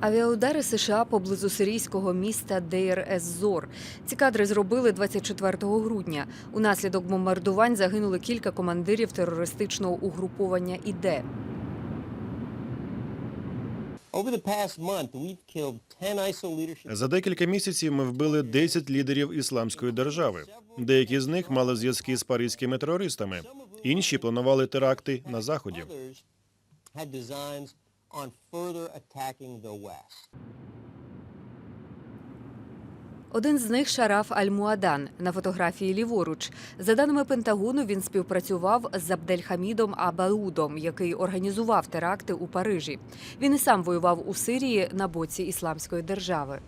Авіаудари США поблизу сирійського міста Дейр ес-Зор. Ці кадри зробили 24 грудня. Унаслідок бомбардувань загинули кілька командирів терористичного угруповання ІДЕ. Over the past month, we've killed 10 ISIL leadership. За декілька місяців ми вбили 10 лідерів ісламської держави. Деякі з них мали зв'язки з паризькими терористами. Інші планували теракти на заході. On further attacking the West. Один з них Шараф Аль-Муадан на фотографії ліворуч. За даними Пентагону, він співпрацював з Абдельхамідом Абаудом, який організував теракти у Парижі. Він і сам воював у Сирії на боці ісламської держави.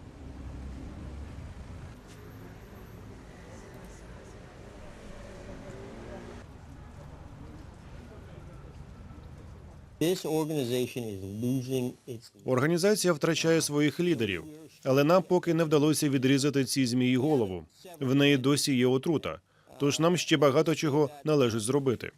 Організація втрачає своїх лідерів, але нам поки не вдалося відрізати цій змії голову. В неї досі є отрута. Тож нам ще багато чого належить зробити.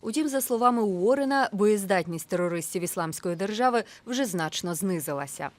Утім, за словами Уоррена, боєздатність терористів ісламської держави вже значно знизилася.